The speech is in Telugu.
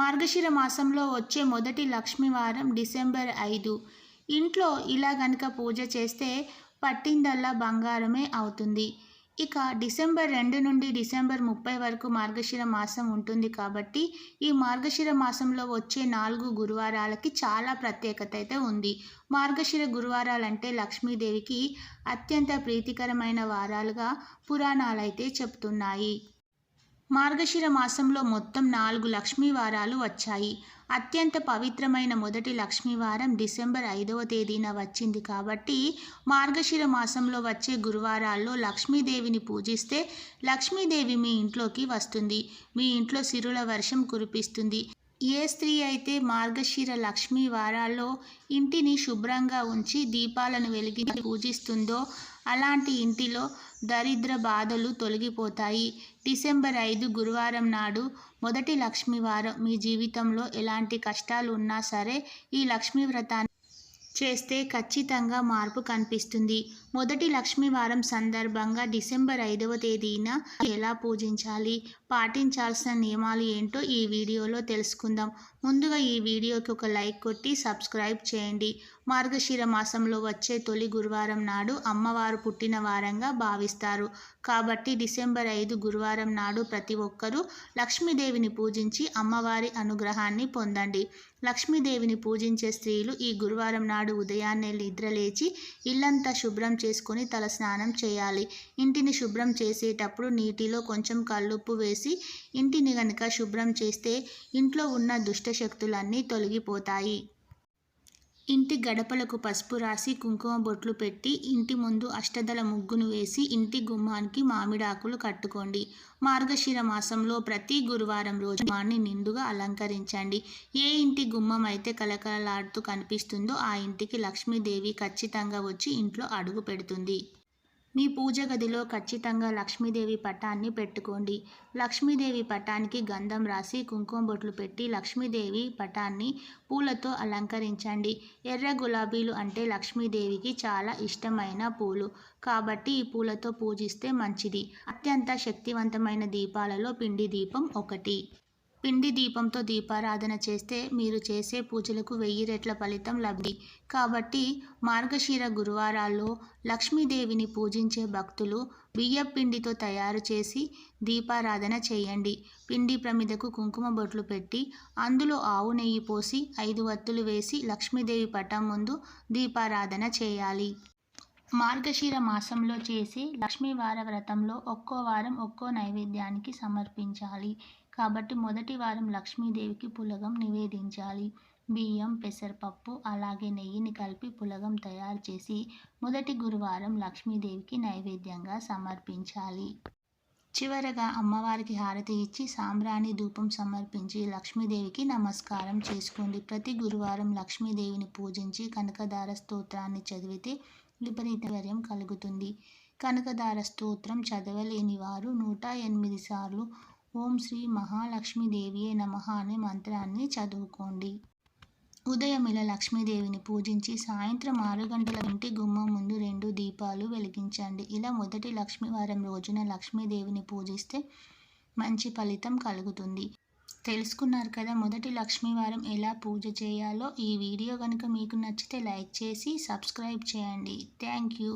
మార్గశిర మాసంలో వచ్చే మొదటి లక్ష్మీవారం డిసెంబర్ ఐదు. ఇంట్లో ఇలా గనక పూజ చేస్తే పట్టిందల్లా బంగారమే అవుతుంది. ఇక డిసెంబర్ రెండు నుండి డిసెంబర్ ముప్పై వరకు మార్గశిర మాసం ఉంటుంది కాబట్టి ఈ మార్గశిర మాసంలో వచ్చే నాలుగు గురువారాలకి చాలా ప్రత్యేకత అయితే ఉంది. మార్గశిర గురువారాలంటే లక్ష్మీదేవికి అత్యంత ప్రీతికరమైన వారాలుగా పురాణాలైతే చెప్తున్నాయి. మార్గశిర మాసంలో మొత్తం నాలుగు లక్ష్మీ వారాలు వచ్చాయి. అత్యంత పవిత్రమైన మొదటి లక్ష్మీవారం డిసెంబర్ ఐదవ తేదీన వచ్చింది కాబట్టి మార్గశిర మాసంలో వచ్చే గురువారాల్లో లక్ష్మీదేవిని పూజిస్తే లక్ష్మీదేవి మీ ఇంట్లోకి వస్తుంది. మీ ఇంట్లో సిరుల వర్షం కురిపిస్తుంది. ఏ స్త్రీ అయితే మార్గశిర లక్ష్మీ వారాల్లో ఇంటిని శుభ్రంగా ఉంచి దీపాలను వెలిగించి పూజిస్తుందో అలాంటి ఇంటిలో దరిద్ర బాధలు తొలగిపోతాయి. డిసెంబర్ ఐదు గురువారం నాడు మొదటి లక్ష్మీవారం మీ జీవితంలో ఎలాంటి కష్టాలు ఉన్నా సరే ఈ లక్ష్మీ వ్రతాన్ని చేస్తే ఖచ్చితంగా మార్పు కనిపిస్తుంది. మొదటి లక్ష్మీవారం సందర్భంగా డిసెంబర్ ఐదవ తేదీన ఎలా పూజించాలి పాటించాల్సిన నియమాలు ఏంటో ఈ వీడియోలో తెలుసుకుందాం. ముందుగా ఈ వీడియోకి ఒక లైక్ కొట్టి సబ్స్క్రైబ్ చేయండి. మార్గశిర మాసంలో వచ్చే తొలి గురువారం నాడు అమ్మవారు పుట్టిన వారంగా భావిస్తారు. కాబట్టి డిసెంబర్ ఐదు గురువారం నాడు ప్రతి ఒక్కరూ లక్ష్మీదేవిని పూజించి అమ్మవారి అనుగ్రహాన్ని పొందండి. లక్ష్మీదేవిని పూజించే స్త్రీలు ఈ గురువారం నాడు ఉదయాన్నే నిద్రలేచి ఇల్లంతా శుభ్రం చేసుకొని తల స్నానం చేయాలి. ఇంటిని శుభ్రం చేసేటప్పుడు నీటిలో కొంచెం కల్లుప్పు వేసి ఇంటిని గనుక శుభ్రం చేస్తే ఇంట్లో ఉన్న దుష్ట శక్తులన్నీ తొలగిపోతాయి. ఇంటి గడపలకు పసుపు రాసి కుంకుమ బొట్లు పెట్టి ఇంటి ముందు అష్టదల ముగ్గును వేసి ఇంటి గుమ్మానికి మామిడాకులు కట్టుకోండి. మార్గశిర మాసంలో ప్రతి గురువారం రోజు వాణ్ణి నిండుగా అలంకరించండి. ఏ ఇంటి గుమ్మం అయితే కలకలలాడుతూ కనిపిస్తుందో ఆ ఇంటికి లక్ష్మీదేవి ఖచ్చితంగా వచ్చి ఇంట్లో అడుగు పెడుతుంది. మీ పూజ గదిలో ఖచ్చితంగా లక్ష్మీదేవి పటాన్ని పెట్టుకోండి. లక్ష్మీదేవి పటానికి గంధం రాసి కుంకుమ బొట్లు పెట్టి లక్ష్మీదేవి పటాన్ని పూలతో అలంకరించండి. ఎర్ర గులాబీలు అంటే లక్ష్మీదేవికి చాలా ఇష్టమైన పూలు. కాబట్టి ఈ పూలతో పూజిస్తే మంచిది. అత్యంత శక్తివంతమైన దీపాలలో పిండి దీపం ఒకటి. పిండి దీపంతో దీపారాధన చేస్తే మీరు చేసే పూజలకు వెయ్యి రెట్ల ఫలితం లబ్ధి కాబట్టి మార్గశీర గురువారాల్లో లక్ష్మీదేవిని పూజించే భక్తులు బియ్యం పిండితో తయారు చేసి దీపారాధన చేయండి. పిండి ప్రమిదకు కుంకుమ బొట్లు పెట్టి అందులో ఆవు నెయ్యి పోసి ఐదు వత్తులు వేసి లక్ష్మీదేవి పటం ముందు దీపారాధన చేయాలి. మార్గశీర మాసంలో చేసే లక్ష్మీవార వ్రతంలో ఒక్కో వారం ఒక్కో నైవేద్యానికి సమర్పించాలి. కాబట్టి మొదటి వారం లక్ష్మీదేవికి పులగం నివేదించాలి. బియ్యం పెసరపప్పు అలాగే నెయ్యిని కలిపి పులగం తయారు చేసి మొదటి గురువారం లక్ష్మీదేవికి నైవేద్యంగా సమర్పించాలి. చివరగా అమ్మవారికి హారతి ఇచ్చి సాంబ్రాణి ధూపం సమర్పించి లక్ష్మీదేవికి నమస్కారం చేసుకోండి. ప్రతి గురువారం లక్ష్మీదేవిని పూజించి కనకదార స్తోత్రాన్ని చదివితే విపరీతవర్యం కలుగుతుంది. కనకదార స్తోత్రం చదవలేని వారు నూట ఎనిమిది సార్లు ఓం శ్రీ మహాలక్ష్మీదేవియే నమ అనే మంత్రాన్ని చదువుకోండి. ఉదయం ఇలా లక్ష్మీదేవిని పూజించి సాయంత్రం ఆరు గంటల ఇంటి గుమ్మం ముందు రెండు దీపాలు వెలిగించండి. ఇలా మొదటి లక్ష్మీవారం రోజున లక్ష్మీదేవిని పూజిస్తే మంచి ఫలితం కలుగుతుంది. తెలుసుకున్నారు కదా మొదటి లక్ష్మీవారం ఎలా పూజ చేయాలో? ఈ వీడియో కనుక మీకు నచ్చితే లైక్ చేసి సబ్స్క్రైబ్ చేయండి. Thank you.